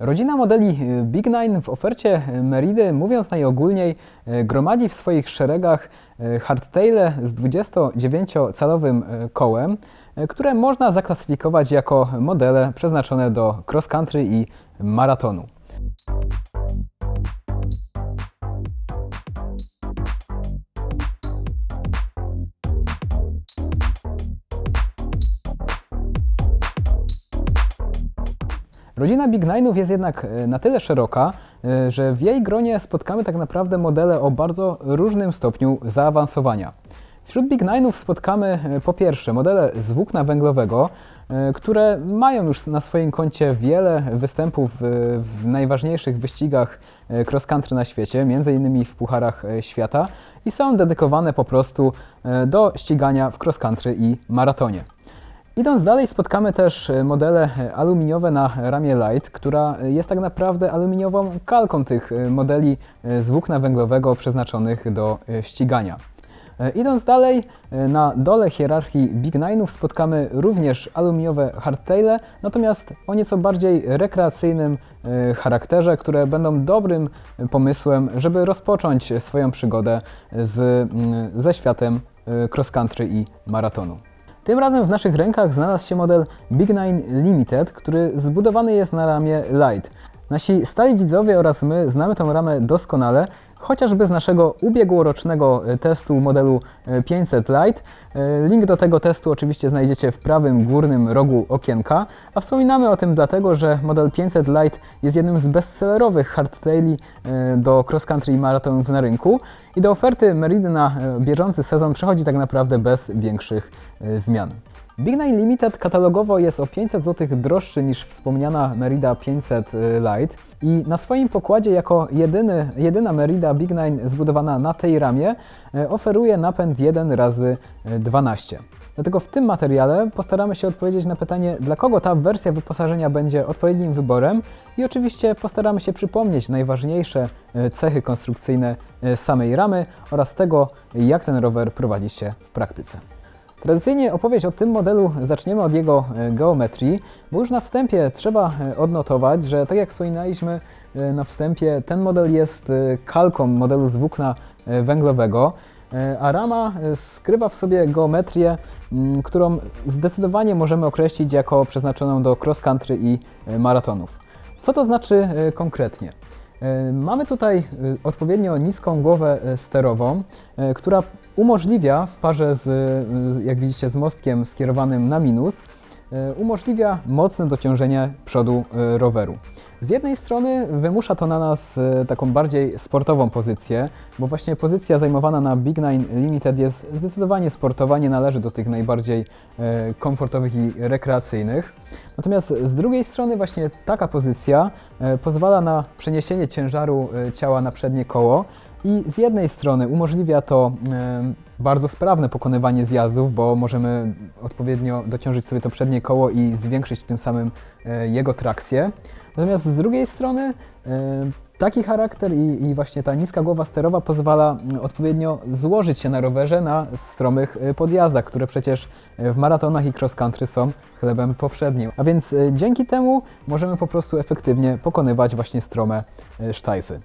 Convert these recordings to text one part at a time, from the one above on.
Rodzina modeli y, Big Nine w ofercie y, Meridy, mówiąc najogólniej, y, gromadzi w swoich szeregach hardtaile z 29-calowym y, kołem, które można zaklasyfikować jako modele przeznaczone do cross country i maratonu. Rodzina Big Nine'ów jest jednak e, na tyle szeroka, e, że w jej gronie spotkamy tak naprawdę modele o bardzo różnym stopniu zaawansowania. Wśród Big Nine'ów spotkamy e, po pierwsze modele z włókna węglowego, które mają już na swoim koncie wiele występów w najważniejszych wyścigach cross country na świecie, między innymi w Pucharach Świata i są dedykowane po prostu do ścigania w cross country i maratonie. Idąc dalej spotkamy też e, modele e, aluminiowe na ramię Light, która e, jest tak naprawdę aluminiową kalką tych modeli z włókna węglowego przeznaczonych do ścigania. Idąc dalej, na dole hierarchii Big Nine'ów spotkamy również aluminiowe hardtaile, natomiast o nieco bardziej rekreacyjnym charakterze, które będą dobrym pomysłem, żeby rozpocząć swoją przygodę z, mm, ze światem cross country i maratonu. Tym razem w naszych rękach znalazł się model Big Nine Limited, który zbudowany jest na ramię Light. Nasi stali widzowie oraz my znamy tą ramę doskonale, chociażby z naszego ubiegłorocznego e, testu modelu e, 500 Lite. E, Link do tego testu oczywiście znajdziecie w prawym górnym rogu okienka, a wspominamy o tym dlatego, że model 500 Lite jest jednym z bestsellerowych hardtaili e, do cross country i maratonów na rynku i do oferty Meridy na e, bieżący sezon przechodzi tak naprawdę bez większych e, zmian. Big Nine Limited katalogowo jest o 500 zł droższy niż wspomniana Merida 500 Lite i na swoim pokładzie jako jedyny, jedyna Merida Big Nine zbudowana na tej ramie e, oferuje napęd 1 razy 12. Dlatego w tym materiale postaramy się odpowiedzieć na pytanie, dla kogo ta wersja wyposażenia będzie odpowiednim wyborem i oczywiście postaramy się przypomnieć najważniejsze cechy konstrukcyjne samej ramy oraz tego, jak ten rower prowadzi się w praktyce. Tradycyjnie opowieść o tym modelu zaczniemy od jego e, geometrii, bo już na wstępie trzeba e, odnotować, że tak jak wspominaliśmy e, na wstępie, ten model jest kalką modelu z włókna węglowego, a rama skrywa w sobie geometrię, m, którą zdecydowanie możemy określić jako przeznaczoną do cross country i maratonów. Co to znaczy konkretnie? E, Mamy tutaj e, odpowiednio niską głowę e, sterową, która umożliwia w parze z, jak widzicie, z mostkiem skierowanym na minus, umożliwia mocne dociążenie przodu e, roweru. Z jednej strony wymusza to na nas e, taką bardziej sportową pozycję, bo właśnie pozycja zajmowana na Big Nine Limited jest zdecydowanie sportowa, nie należy do tych najbardziej e, komfortowych i rekreacyjnych. Natomiast z drugiej strony właśnie taka pozycja e, pozwala na przeniesienie ciężaru e, ciała na przednie koło i z jednej strony umożliwia to bardzo sprawne pokonywanie zjazdów, bo możemy odpowiednio dociążyć sobie to przednie koło i zwiększyć tym samym e, jego trakcję. Natomiast z drugiej strony e, taki charakter i, i właśnie ta niska głowa sterowa pozwala odpowiednio złożyć się na rowerze na stromych e, podjazdach, które przecież w maratonach i cross country są chlebem powszednim. A więc dzięki temu możemy po prostu efektywnie pokonywać właśnie strome sztajfy.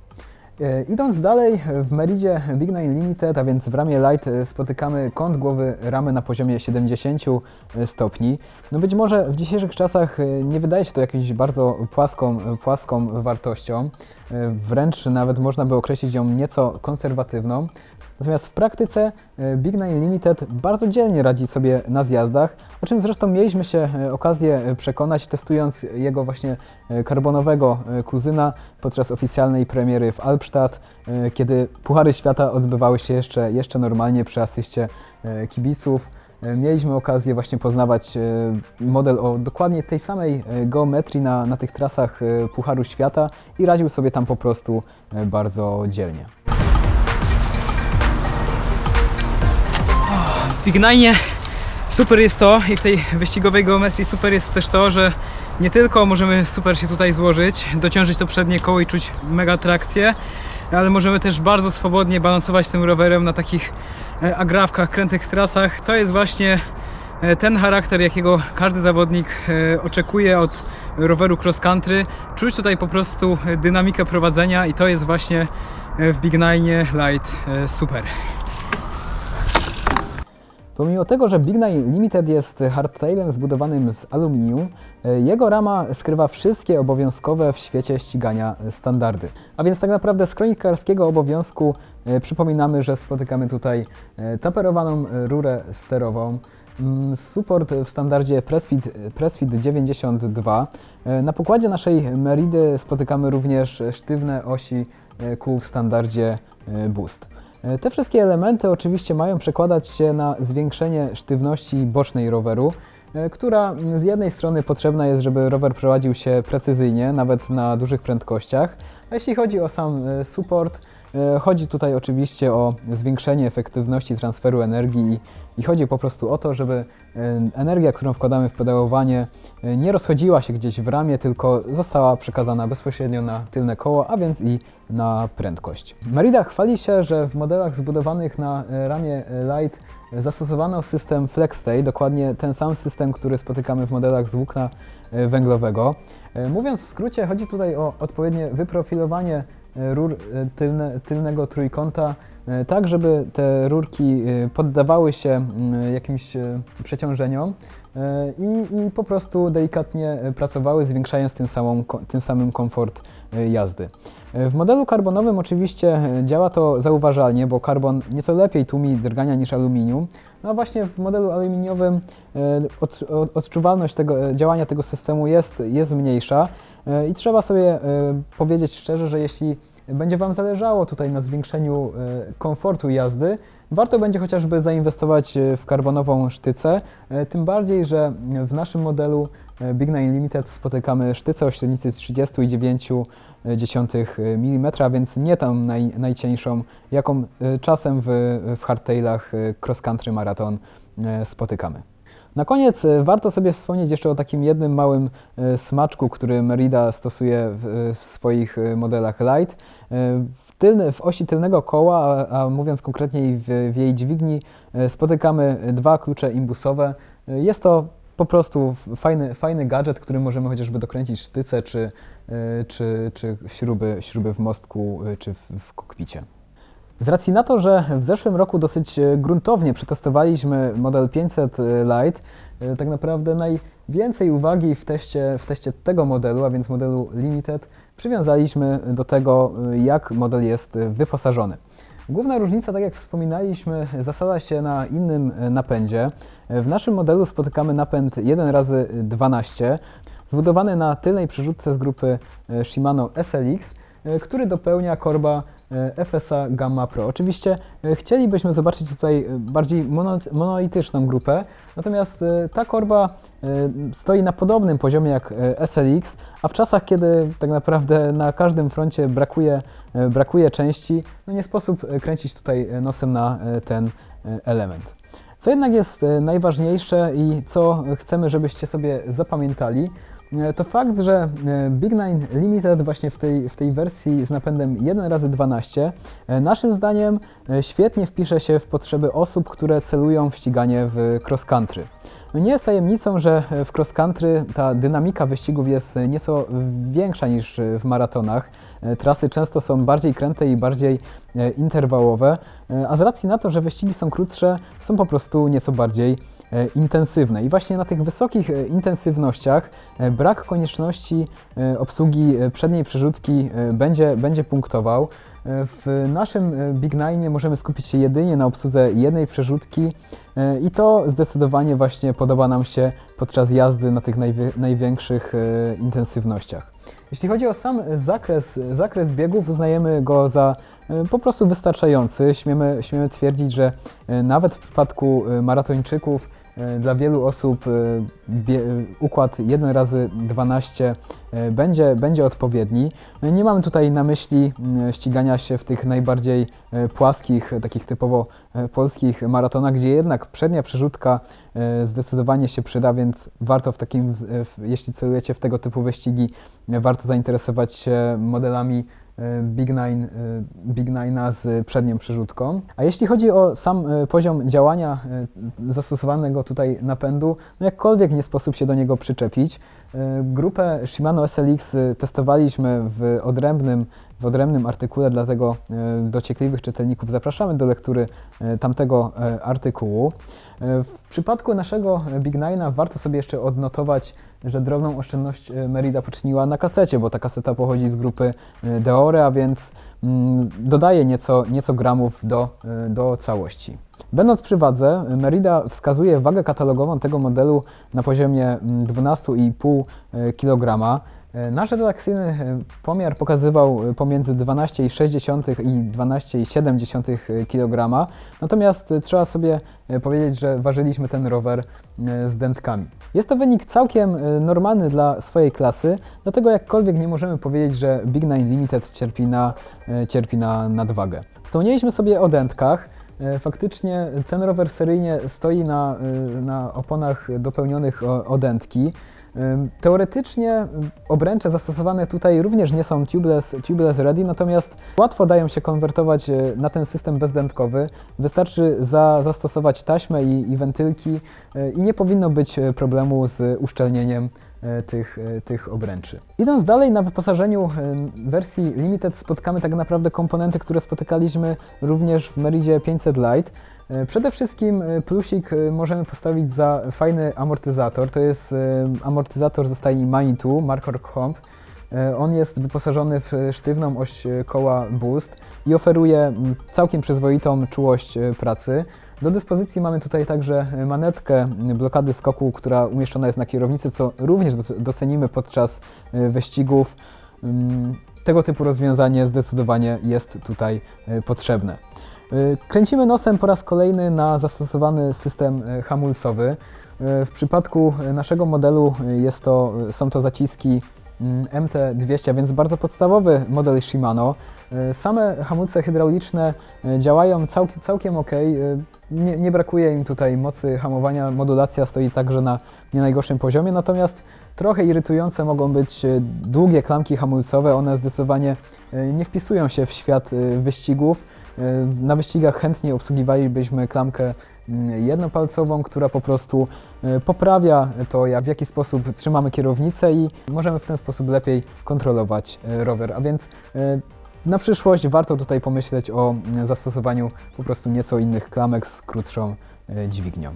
E, Idąc dalej, w Meridzie Big Nine Limited, a więc w ramie Light e, spotykamy kąt głowy ramy na poziomie 70 stopni. No być może w dzisiejszych czasach e, nie wydaje się to jakąś bardzo płaską, płaską wartością, E, wręcz nawet można by określić ją nieco konserwatywną. Natomiast w praktyce e, Big Nine Limited bardzo dzielnie radzi sobie na zjazdach, o czym zresztą mieliśmy się e, okazję e, przekonać testując jego właśnie karbonowego kuzyna podczas oficjalnej premiery w Albstadt, kiedy Puchary Świata odbywały się jeszcze, jeszcze normalnie przy asyście kibiców. Mieliśmy okazję właśnie poznawać model o dokładnie tej samej geometrii na, na tych trasach Pucharu Świata i radził sobie tam po prostu bardzo dzielnie. W Big Nine super jest to i w tej wyścigowej geometrii super jest też to, że nie tylko możemy super się tutaj złożyć, dociążyć to przednie koło i czuć mega trakcję, ale możemy też bardzo swobodnie balansować tym rowerem na takich e, agrawkach, krętych trasach. To jest właśnie e, ten charakter, jakiego każdy zawodnik e, oczekuje od roweru cross country. Czuć tutaj po prostu dynamikę prowadzenia i to jest właśnie w Big Nine Light super. Pomimo tego, że Big Nine Limited jest hardtailem zbudowanym z aluminium, e, jego rama skrywa wszystkie obowiązkowe w świecie ścigania standardy. A więc tak naprawdę z kronikarskiego obowiązku e, przypominamy, że spotykamy tutaj e, taperowaną rurę sterową, mm, support w standardzie Pressfit, Pressfit 92. E, Na pokładzie naszej Meridy spotykamy również sztywne osi kół w standardzie Boost. E, Te wszystkie elementy oczywiście mają przekładać się na zwiększenie sztywności bocznej roweru, e, która z jednej strony potrzebna jest, żeby rower prowadził się precyzyjnie, nawet na dużych prędkościach, a jeśli chodzi o sam e, support, chodzi tutaj oczywiście o zwiększenie efektywności transferu energii i, chodzi po prostu o to, żeby e, energia, którą wkładamy w pedałowanie, e, nie rozchodziła się gdzieś w ramię, tylko została przekazana bezpośrednio na tylne koło, a więc i na prędkość. Merida chwali się, że w modelach zbudowanych na e, ramię e, Light e, zastosowano system FlexStay, dokładnie ten sam system, który spotykamy w modelach z włókna e, węglowego. E, Mówiąc w skrócie, chodzi tutaj o odpowiednie wyprofilowanie e, rur e, tylne, tylnego trójkąta, e, tak żeby te rurki e, poddawały się jakimś e, przeciążeniom e, i, i po prostu delikatnie e, pracowały, zwiększając tym, samą, tym samym komfort e, jazdy. E, W modelu karbonowym oczywiście e, działa to zauważalnie, bo karbon nieco lepiej tłumi drgania niż aluminium. No a właśnie w modelu aluminiowym e, od, od, odczuwalność tego, e, działania tego systemu jest, jest mniejsza e, i trzeba sobie e, powiedzieć szczerze, że jeśli będzie Wam zależało tutaj na zwiększeniu e, komfortu jazdy, warto będzie chociażby zainwestować e, w karbonową sztycę, e, tym bardziej, że w naszym modelu e, Big Nine Limited spotykamy sztycę o średnicy z 30,9 mm, więc nie tam naj, najcieńszą, jaką e, czasem w, w hardtailach e, cross country maraton e, spotykamy. Na koniec e, warto sobie wspomnieć jeszcze o takim jednym małym e, smaczku, który Merida stosuje w, w swoich e, modelach Light. E, W, tylne, w osi tylnego koła, a, a mówiąc konkretniej w, w jej dźwigni, e, spotykamy dwa klucze imbusowe. E, Jest to po prostu fajny, fajny gadżet, którym możemy chociażby dokręcić sztyce czy, e, czy, czy śruby, śruby w mostku e, czy w, w kokpicie. Z racji na to, że w zeszłym roku dosyć e, gruntownie przetestowaliśmy model 500 Lite, e, tak naprawdę najwięcej uwagi w teście, w teście tego modelu, a więc modelu Limited, przywiązaliśmy do tego, e, jak model jest e, wyposażony. Główna różnica, tak jak wspominaliśmy, zasada się na innym e, napędzie. E, W naszym modelu spotykamy napęd 1x12, zbudowany na tylnej przerzutce z grupy e, Shimano SLX, e, który dopełnia korba e, FSA Gamma Pro. Oczywiście e, chcielibyśmy zobaczyć tutaj e, bardziej mono, monolityczną grupę, natomiast e, ta korba e, stoi na podobnym poziomie jak e, SLX, a w czasach, kiedy tak naprawdę na każdym froncie brakuje, e, brakuje części, no nie sposób e, kręcić tutaj e, nosem na e, ten e, element. Co jednak jest e, najważniejsze i co chcemy, żebyście sobie zapamiętali, e, to fakt, że e, Big Nine Limited właśnie w tej, w tej wersji z napędem 1x12 e, naszym zdaniem e, świetnie wpisze się w potrzeby osób, które celują w ściganie w cross country. No nie jest tajemnicą, że w cross country ta dynamika wyścigów jest nieco większa niż w maratonach. E, Trasy często są bardziej kręte i bardziej e, interwałowe, e, a z racji na to, że wyścigi są krótsze, są po prostu nieco bardziej e, intensywne. I właśnie na tych wysokich e, intensywnościach e, brak konieczności e, obsługi e, przedniej przerzutki e, będzie, będzie punktował. E, W naszym e, Big Nine możemy skupić się jedynie na obsłudze jednej przerzutki e, i to zdecydowanie właśnie podoba nam się podczas jazdy na tych największych e, intensywnościach. Jeśli chodzi o sam zakres, zakres biegów, uznajemy go za e, po prostu wystarczający. Śmiemy, śmiemy twierdzić, że e, nawet w przypadku e, maratończyków e, dla wielu osób e, bie, układ 1 razy 12 e, będzie, będzie odpowiedni. No Nie mamy tutaj na myśli m, ścigania się w tych najbardziej e, płaskich, e, takich typowo e, polskich maratonach, gdzie jednak przednia przerzutka e, zdecydowanie się przyda, więc warto w takim, jeśli celujecie w tego typu wyścigi, e, warto zainteresować się modelami e, Big Nine, e, Big Nine'a z przednią przerzutką. A jeśli chodzi o sam e, poziom działania e, zastosowanego tutaj napędu, no jakkolwiek nie sposób się do niego przyczepić. E, Grupę Shimano SLX e, testowaliśmy w odrębnym, w odrębnym artykule, dlatego e, dociekliwych czytelników zapraszamy do lektury e, tamtego e, artykułu. E, W przypadku naszego Big Nine'a warto sobie jeszcze odnotować, że drobną oszczędność e, Merida poczyniła na kasecie, bo ta kaseta pochodzi z grupy e, Deore, a więc mm, dodaje nieco, nieco gramów do, e, do całości. Będąc przy wadze, Merida wskazuje wagę katalogową tego modelu na poziomie mm, 12,5 kg. E, Nasz redakcyjny pomiar pokazywał pomiędzy 12,6 i 12,7 kg, natomiast trzeba sobie powiedzieć, że ważyliśmy ten rower z dętkami. Jest to wynik całkiem e, normalny dla swojej klasy, dlatego jakkolwiek nie możemy powiedzieć, że Big Nine Limited cierpi na, e, cierpi na nadwagę. Wspomnieliśmy sobie o dętkach. E, Faktycznie ten rower seryjnie stoi na, na oponach dopełnionych o, o dętki. Teoretycznie obręcze zastosowane tutaj również nie są tubeless, tubeless ready, natomiast łatwo dają się konwertować e, na ten system bezdętkowy. Wystarczy za, zastosować taśmę i, i wentylki e, i nie powinno być e, problemu z uszczelnieniem tych, e, tych obręczy. Idąc dalej, na wyposażeniu e, wersji Limited spotkamy tak naprawdę komponenty, które spotykaliśmy również w Meridzie 500 Lite. E, Przede wszystkim e, plusik e, możemy postawić za fajny amortyzator. To jest e, amortyzator ze stajni Manitou, Markor Comp. E, On jest wyposażony w sztywną oś e, koła Boost i oferuje całkiem przyzwoitą czułość e, pracy. Do dyspozycji mamy tutaj także e, manetkę blokady skoku, która umieszczona jest na kierownicy, co również doc- docenimy podczas e, wyścigów. Ym, Tego typu rozwiązanie zdecydowanie jest tutaj e, potrzebne. Y, Kręcimy nosem po raz kolejny na zastosowany system hamulcowy. W przypadku naszego modelu jest to, są to zaciski mm, MT200, a więc bardzo podstawowy model Shimano. Y, Same hamulce hydrauliczne y, działają całkiem, całkiem ok. Nie, nie brakuje im tutaj mocy hamowania. Modulacja stoi także na nie najgorszym poziomie, natomiast trochę irytujące mogą być długie klamki hamulcowe. One zdecydowanie nie wpisują się w świat wyścigów. E, Na wyścigach chętnie obsługiwalibyśmy klamkę mm, jednopalcową, która po prostu e, poprawia to, jak, w jaki sposób trzymamy kierownicę i możemy w ten sposób lepiej kontrolować e, rower. A więc e, na przyszłość warto tutaj pomyśleć o zastosowaniu po prostu nieco innych klamek z krótszą e, dźwignią.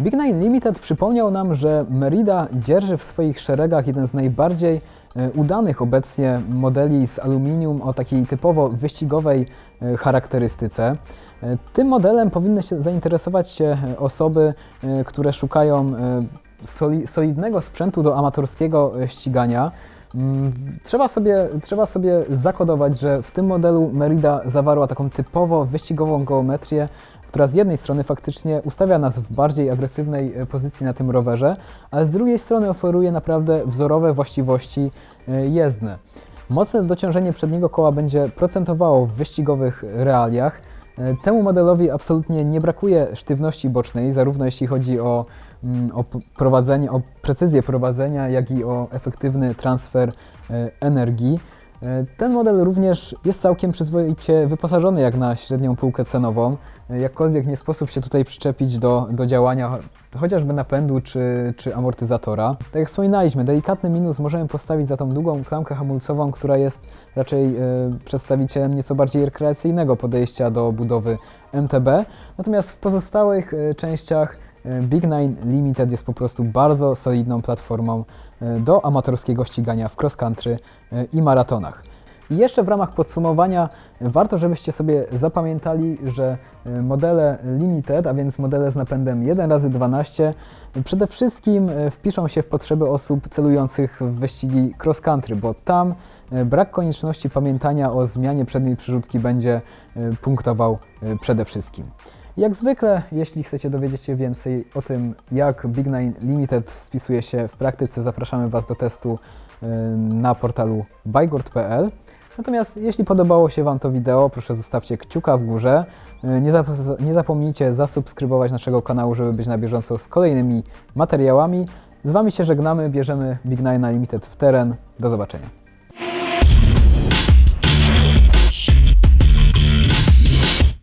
Big Nine Limited przypomniał nam, że Merida dzierży w swoich szeregach jeden z najbardziej e, udanych obecnie modeli z aluminium o takiej typowo wyścigowej e, charakterystyce. Tym modelem powinny się zainteresować się osoby, które szukają soli- solidnego sprzętu do amatorskiego ścigania. Mm, Trzeba sobie, trzeba sobie zakodować, że w tym modelu Merida zawarła taką typowo wyścigową geometrię, która z jednej strony faktycznie ustawia nas w bardziej agresywnej e, pozycji na tym rowerze, ale z drugiej strony oferuje naprawdę wzorowe właściwości e, jezdne. Mocne dociążenie przedniego koła będzie procentowało w wyścigowych realiach. E, Temu modelowi absolutnie nie brakuje sztywności bocznej, zarówno jeśli chodzi o, o p- prowadzenie, o precyzję prowadzenia, jak i o efektywny transfer e, energii. E, Ten model również jest całkiem przyzwoicie wyposażony jak na średnią półkę cenową. E, Jakkolwiek nie sposób się tutaj przyczepić do, do działania chociażby napędu czy, czy amortyzatora. Tak jak wspominaliśmy, delikatny minus możemy postawić za tą długą klamkę hamulcową, która jest raczej e, przedstawicielem nieco bardziej rekreacyjnego podejścia do budowy MTB. Natomiast w pozostałych e, częściach Big Nine Limited jest po prostu bardzo solidną platformą e, do amatorskiego ścigania w cross country e, i maratonach. I jeszcze w ramach podsumowania e, warto, żebyście sobie zapamiętali, że e, modele Limited, a więc modele z napędem 1x12, e, przede wszystkim e, wpiszą się w potrzeby osób celujących w wyścigi cross country, bo tam e, brak konieczności pamiętania o zmianie przedniej przerzutki będzie e, punktował e, przede wszystkim. Jak zwykle, jeśli chcecie dowiedzieć się więcej o tym, jak Big Nine Limited spisuje się w praktyce, zapraszamy Was do testu e, na portalu bygord.pl. Natomiast jeśli podobało się Wam to wideo, proszę zostawcie kciuka w górze. E, Nie, zap- nie zapomnijcie zasubskrybować naszego kanału, żeby być na bieżąco z kolejnymi materiałami. Z Wami się żegnamy, bierzemy Big Nine Limited w teren. Do zobaczenia.